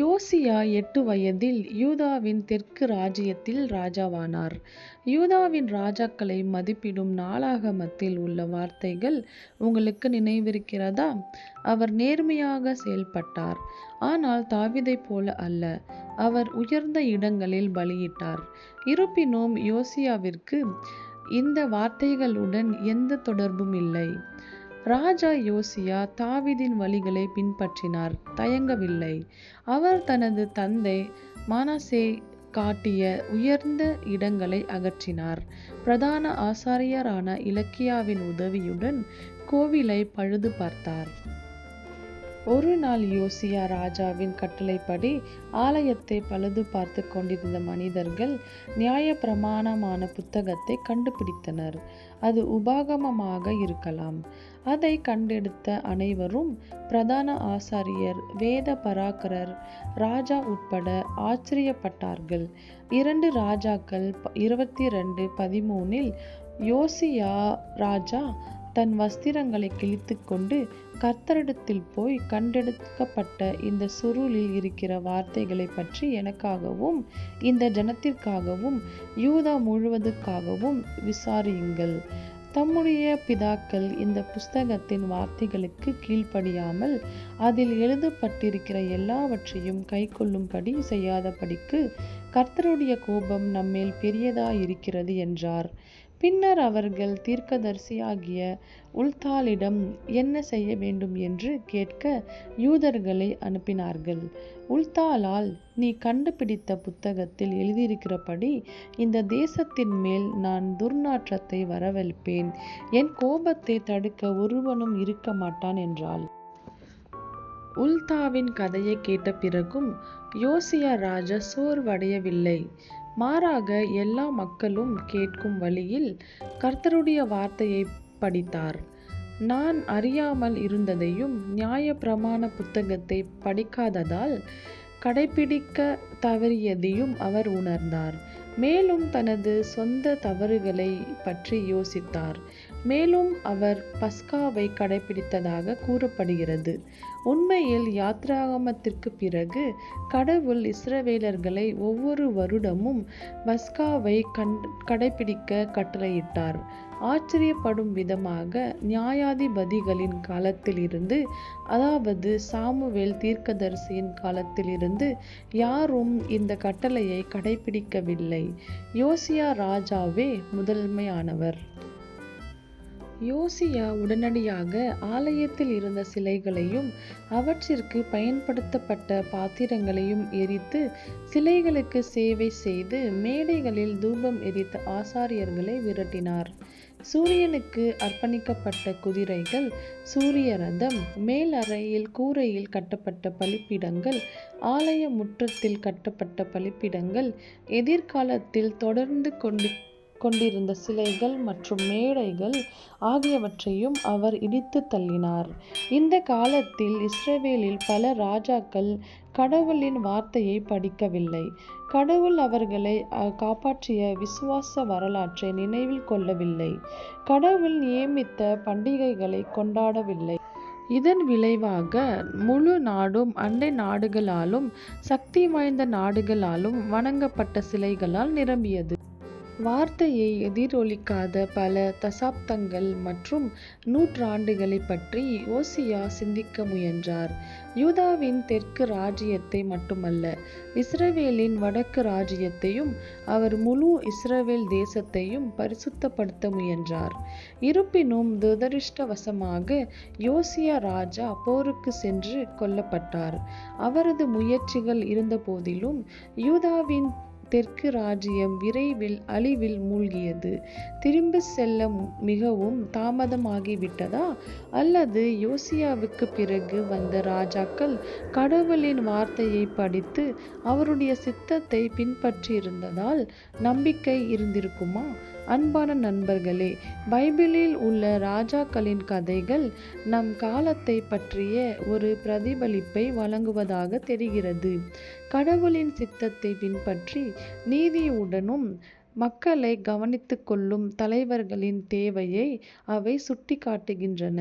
யோசியா எட்டு வயதில் யூதாவின் தெற்கு ராஜ்யத்தில் ராஜாவானார். யூதாவின் ராஜாக்களை மதிப்பிடும் நாளாகமத்தில் உள்ள வார்த்தைகள் உங்களுக்கு நினைவிருக்கிறதா? அவர் நேர்மையாக செயல்பட்டார். ஆனால் தாவிதை போல அல்ல. அவர் உயர்ந்த இடங்களில் பலியிட்டார். இருப்பினும் யோசியாவிற்கு இந்த வார்த்தைகளுடன் எந்த தொடர்பும் இல்லை. ராஜா யோசியா தாவிதின் வழிகளை பின்பற்றினார் தயங்கவில்லை. அவர் தனது தந்தை மானசே காட்டிய உயர்ந்த இடங்களை அகற்றினார். பிரதான ஆசாரியரான இலக்கியாவின் உதவியுடன் கோவிலை பழுது பார்த்தார். ஒரு நாள் யோசியா ராஜாவின் கட்டளைப்படி ஆலயத்தை பழுது பார்த்துக் கொண்டிருந்த மனிதர்கள் நியாயப்பிரமாணமான புத்தகத்தை கண்டுபிடித்தனர். அது உபாகமமாக இருக்கலாம். அதை கண்டெடுத்த அனைவரும் பிரதான ஆசாரியர் வேத பராக்கரர் ராஜா உட்பட ஆச்சரியப்பட்டார்கள். இரண்டு ராஜாக்கள் இருபத்தி ரெண்டு பதிமூனில் யோசியா ராஜா தன் வஸ்திரங்களைக் கிழித்துக்கொண்டு கர்த்தரிடத்தில் போய் கண்டெடுக்கப்பட்ட இந்த சுருளில் இருக்கிற வார்த்தைகளைப் பற்றி எனக்காகவும் இந்த ஜனத்திற்காகவும் யூதா முழுவதுக்காகவும் விசாரியுங்கள். தம்முடைய பிதாக்கள் இந்த புஸ்தகத்தின் வார்த்தைகளுக்குக் கீழ்ப்படியாமல் அதில் எழுதப்பட்டிருக்கிற எல்லாவற்றையும் கைக்கொள்ளும்படி செய்யாதபடிக்கு கர்த்தருடைய கோபம் நம்மேல் பெரியதாயிருக்கிறது என்றார். பின்னர் அவர்கள் தீர்க்கதரிசியாகிய உல்தாலிடம் என்ன செய்ய வேண்டும் என்று கேட்க யூதர்களை அனுப்பினார்கள். உல்தாலால் நீ கண்டுபிடித்த புத்தகத்தில் எழுதியிருக்கிறபடி இந்த தேசத்தின் மேல் நான் துர்நாற்றத்தை வரவழைப்பேன். என் கோபத்தை தடுக்க ஒருவனும் இருக்க மாட்டான் என்றாள். உல்தாவின் கதையைக் கேட்ட பிறகும் யோசியா ராஜா சோர்வடையவில்லை. மாறாக எல்லா மக்களும் கேட்கும் வழியில் கர்த்தருடைய வார்த்தையை படித்தார். நான் அறியாமல் இருந்ததையும் நியாய பிரமாண புத்தகத்தை படிக்காததால் கடைபிடிக்க தவறியதையும் அவர் உணர்ந்தார். மேலும் தனது சொந்த தவறுகளைப் பற்றி யோசித்தார். மேலும் அவர் பஸ்காவை கடைபிடித்ததாக கூறப்படுகிறது. உண்மையில் யாத்திராகமத்திற்குப் பிறகு கடவுள் இஸ்ரவேலர்களை ஒவ்வொரு வருடமும் பஸ்காவைக் கடைபிடிக்க கட்டளையிட்டார். ஆச்சரியப்படும் விதமாக நியாயாதிபதிகளின் காலத்திலிருந்து அதாவது சாமுவேல் தீர்க்கதரிசியின் காலத்திலிருந்து யாரும் இந்த கட்டளையை கடைப்பிடிக்கவில்லை. யோசியா ராஜாவே முதன்மையானவர். யோசியா உடனடியாக ஆலயத்தில் இருந்த சிலைகளையும் அவற்றிற்கு பயன்படுத்தப்பட்ட பாத்திரங்களையும் எரித்து சிலைகளுக்கு சேவை செய்து மேடைகளில் தூபம் எரித்த ஆசாரியர்களை விரட்டினார். சூரியனுக்கு அர்ப்பணிக்கப்பட்ட குதிரைகள் சூரிய ரதம் மேலறையில் கூரையில் கட்டப்பட்ட பலிப்பிடங்கள் ஆலய முற்றத்தில் கட்டப்பட்ட பலிப்பிடங்கள் எதிர்காலத்தில் தொடர்ந்து கொண்டு கொண்டிருந்த சிலைகள் மற்றும் மேடைகள் ஆகியவற்றையும் அவர் இடித்துத் தள்ளினார். இந்த காலத்தில் இஸ்ரேவேலில் பல ராஜாக்கள் கடவுளின் வார்த்தையை படிக்கவில்லை. கடவுள் அவர்களை காப்பாற்றிய விசுவாச வரலாற்றை நினைவில் கொள்ளவில்லை. கடவுள் நியமித்த பண்டிகைகளைக் கொண்டாடவில்லை. இதன் விளைவாக முழு நாடும் அண்டை நாடுகளாலும் சக்தி வாய்ந்த நாடுகளாலும் வணங்கப்பட்ட சிலைகளால் நிரம்பியது. வார்த்தையை எதிரொலிக்காத பல தசாப்தங்கள் மற்றும் நூற்றாண்டுகளைப் பற்றி யோசியா சிந்திக்க முயன்றார். யூதாவின் தெற்கு ராஜ்யத்தை மட்டுமல்ல இஸ்ரவேலின் வடக்கு ராஜ்யத்தையும் அவர் முழு இஸ்ரவேல் தேசத்தையும் பரிசுத்தப்படுத்த முயன்றார். இருப்பினும் துரதிருஷ்டவசமாக யோசியா ராஜா போருக்கு சென்று கொல்லப்பட்டார். அவரது முயற்சிகள் இருந்தபோதிலும் யூதாவின் தெற்கு ராஜ்யம் விரைவில் அழிவில் மூழ்கியது. திரும்பி செல்ல மிகவும் தாமதமாகிவிட்டதா? அல்லது யோசியாவுக்கு பிறகு வந்த ராஜாக்கள் கடவுளின் வார்த்தையை படித்து அவருடைய சித்தத்தை பின்பற்றியிருந்ததால் நம்பிக்கை இருந்திருக்குமா? அன்பான நண்பர்களே பைபிளில் உள்ள ராஜாக்களின் கதைகள் நம் காலத்தைப் பற்றிய ஒரு பிரதிபலிப்பை வழங்குவதாக தெரிகிறது. கடவுளின் சித்தத்தைப் பின்பற்றி நீதியுடனும் மக்களை கவனித்துக்கொள்ளும் தலைவர்களின் தேவையை அவை சுட்டிக்காட்டுகின்றன.